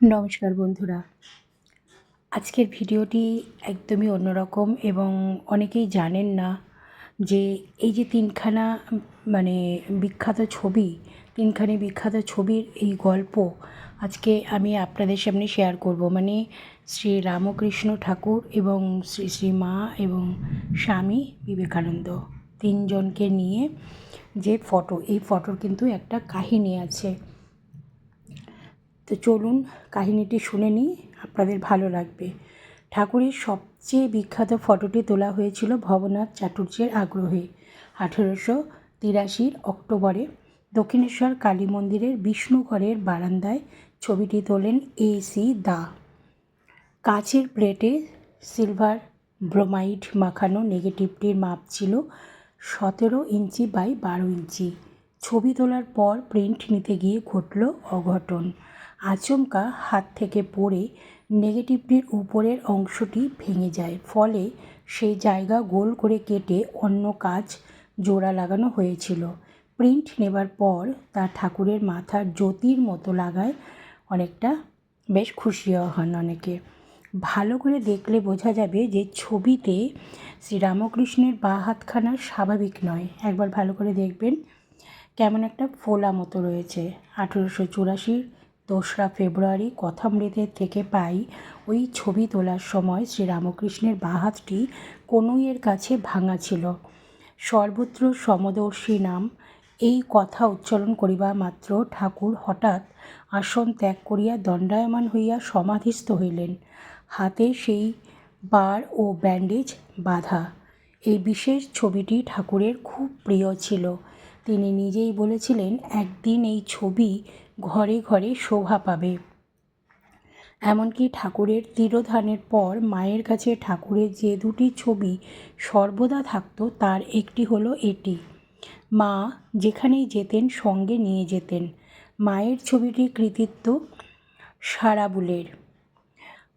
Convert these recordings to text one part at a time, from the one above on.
নমস্কার বন্ধুরা। আজকের ভিডিওটি একদমই অন্যরকম এবং অনেকেই জানেন না যে এই যে তিনখানা মানে বিখ্যাত ছবি, তিনখানি বিখ্যাত ছবির এই গল্প আজকে আমি আপনাদের সামনে শেয়ার করব। মানে শ্রী রামকৃষ্ণ ঠাকুর এবং শ্রী শ্রী মা এবং স্বামী বিবেকানন্দ তিনজনকে নিয়ে যে ফটো এই ফটোর কিন্তু একটা কাহিনী আছে। তো চলুন কাহিনীটি শুনে নিই, আপনাদের ভালো লাগবে। ঠাকুরের সবচেয়ে বিখ্যাত ফটোটি তোলা হয়েছিল ভবনাথ চাটুর্যের আগ্রহে। আঠেরোশো তিরাশির অক্টোবরে দক্ষিণেশ্বর কালী মন্দিরের বিষ্ণুঘরের বারান্দায় ছবিটি তোলেন এ সি দা। কাচের প্লেটে সিলভার ব্রোমাইড মাখানো নেগেটিভটির মাপ ছিল সতেরো ইঞ্চি বাই বারো ইঞ্চি। ছবি তোলার পর প্রিন্ট নিতে গিয়ে ঘটল অঘটন। আচমকা হাত থেকে পড়ে নেগেটিভটির উপরের অংশটি ভেঙে যায়। ফলে সেই জায়গা গোল করে কেটে অন্য কাজ জোড়া লাগানো হয়েছিল। প্রিন্ট নেবার পর তা ঠাকুরের মাথার জ্যোতির মতো লাগায় অনেকটা বেশ খুশিও হন অনেকে। ভালো করে দেখলে বোঝা যাবে যে ছবিতে শ্রীরামকৃষ্ণের বা হাতখানা স্বাভাবিক নয়। একবার ভালো করে দেখবেন। কেমন একটা ফোলা মতো রয়েছে। আঠেরোশো চুরাশির দোসরা ফেব্রুয়ারি কথামৃতের থেকে পাই ওই ছবি তোলার সময় শ্রীরামকৃষ্ণের বাহাতটি কনুইয়ের কাছে ভাঙা ছিল। সর্বত্র সমদর্শী নাম, এই কথা উচ্চারণ করিবা মাত্র ঠাকুর হঠাৎ আসন ত্যাগ করিয়া দণ্ডায়মান হইয়া সমাধিস্থ হইলেন। হাতে সেই বার ও ব্যান্ডেজ বাঁধা। এই বিশেষ ছবিটি ঠাকুরের খুব প্রিয় ছিল। তিনি নিজেই বলেছিলেন, একদিন এই ছবি ঘরে ঘরে শোভা পাবে। এমনকি ঠাকুরের তিরোধানের পর মায়ের কাছে ঠাকুরের যে দুটি ছবি সর্বদা থাকতো, তার একটি হলো এটি। মা যেখানেই যেতেন, সঙ্গে নিয়ে যেতেন। মায়ের ছবিটির কৃতিত্ব সারাবুলের।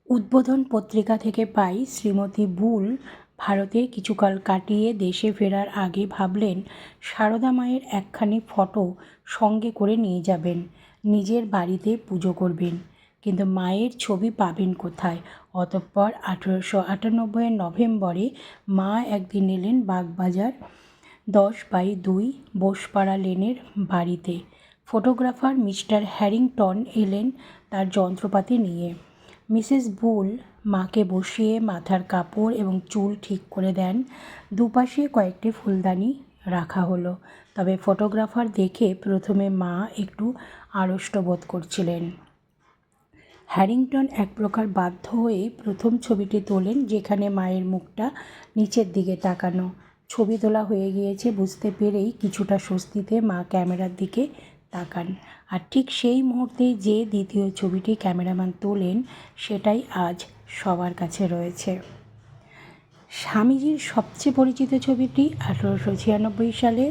উদ্বোধন পত্রিকা থেকে পাই শ্রীমতী বুল ভারতে কিছুকাল কাটিয়ে দেশে ফেরার আগে ভাবলেন, সারদা মায়ের একখানি ফটো সঙ্গে করে নিয়ে যাবেন, নিজের বাড়িতে পুজো করবেন। কিন্তু মায়ের ছবি পাবেন কোথায়? অতঃপর আঠেরোশো আটানব্বইয়ের নভেম্বরে মা একদিন এলেন বাগবাজার দশ বাই দুই বোসপাড়া লেনের বাড়িতে। ফটোগ্রাফার মিস্টার হ্যারিংটন এলেন তার যন্ত্রপাতি নিয়ে। মিসেস বুল মাকে বসিয়ে মাথার কাপড় এবং চুল ঠিক করে দেন। দুপাশে কয়েকটি ফুলদানি রাখা হলো। তবে ফটোগ্রাফার দেখে প্রথমে মা একটু আড়ষ্ট বোধ করছিলেন। হ্যারিংটন এক প্রকার বাধ্য হয়ে প্রথম ছবিটি তোলেন, যেখানে মায়ের মুখটা নিচের দিকে তাকানো। ছবি তোলা হয়ে গিয়েছে বুঝতে পেরেই কিছুটা স্বস্তিতে মা ক্যামেরার দিকে তাকান। আর ঠিক সেই মুহূর্তে যে দ্বিতীয় ছবিটি ক্যামেরাম্যান তোলেন, সেটাই আজ। সবার কাছে রয়েছে। স্বামীজির সবচেয়ে পরিচিত ছবিটি আঠেরোশো ছিয়ানব্বই সালে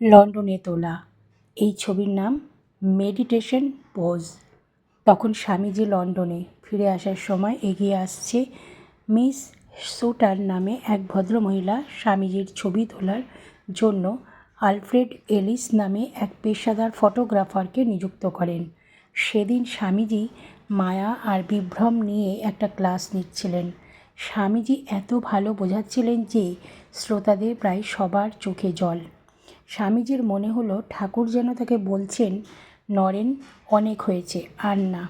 লন্ডনে তোলা। এই ছবির নাম মেডিটেশন পোজ। তখন স্বামীজি লন্ডনে ফিরে আসার সময় এগিয়ে আসছে মিস সুটার নামে এক ভদ্রমহিলা স্বামীজির ছবি তোলার জন্য আলফ্রেড এলিস নামে এক পেশাদার ফটোগ্রাফারকে নিযুক্ত করেন। সেদিন স্বামীজি মায়া আর বিভ্রম নিয়ে একটা ক্লাস নিচ্ছিলেন। স্বামীজি এত ভালো বোঝাচ্ছিলেন যে শ্রোতাদের প্রায় সবার চোখে জল। স্বামীজির মনে হলো ঠাকুর যেন তাকে বলছেন, নরেন, অনেক হয়েছে, আর না।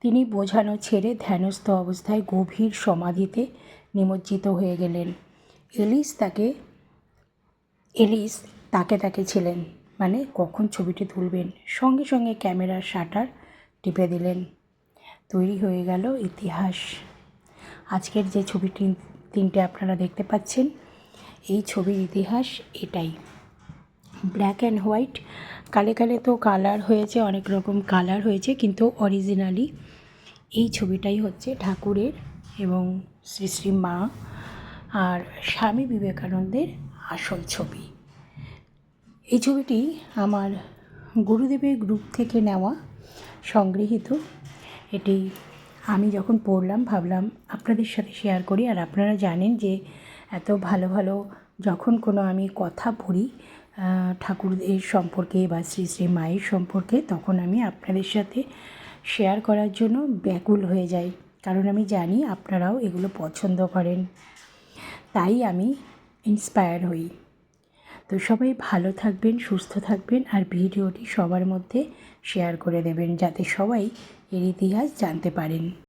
তিনি বোঝানো ছেড়ে ধ্যানস্থ অবস্থায় গভীর সমাধিতে নিমজ্জিত হয়ে গেলেন। এলিস তাকে এলিস তাকে তাকে ছিলেন মানে কখন ছবিটি তুলবেন? সঙ্গে সঙ্গে ক্যামেরার শাটার টিপে দিলেন। তৈরি হয়ে গেল ইতিহাস। আজকের যে ছবিটি, তিনটে আপনারা দেখতে পাচ্ছেন, এই ছবির ইতিহাস এটাই। ব্ল্যাক অ্যান্ড হোয়াইট কালে কালে তো কালার হয়েছে, অনেক রকম কালার হয়েছে, কিন্তু অরিজিনালি এই ছবিটাই হচ্ছে ঠাকুরের এবং শ্রী শ্রী মা আর স্বামী বিবেকানন্দের আসল ছবি। এই ছবিটি আমার গুরুদেবের গ্রুপ থেকে নেওয়া, সংগৃহীত। এটি আমি যখন পড়লাম, ভাবলাম আপনাদের সাথে শেয়ার করি। আর আপনারা জানেন যে এত ভালো ভালো যখন কোনো আমি কথা পড়ি ঠাকুরদের সম্পর্কে বা শ্রী শ্রী মায়ের সম্পর্কে, তখন আমি আপনাদের সাথে শেয়ার করার জন্য ব্যাকুল হয়ে যাই। কারণ আমি জানি আপনারাও এগুলো পছন্দ করেন। তাই আমি ইন্সপায়ার হই। তো সবাই ভালো থাকবেন, সুস্থ থাকবেন, আর ভিডিওটি সবার মধ্যে শেয়ার করে দেবেন, যাতে সবাই এর ইতিহাস জানতে পারেন।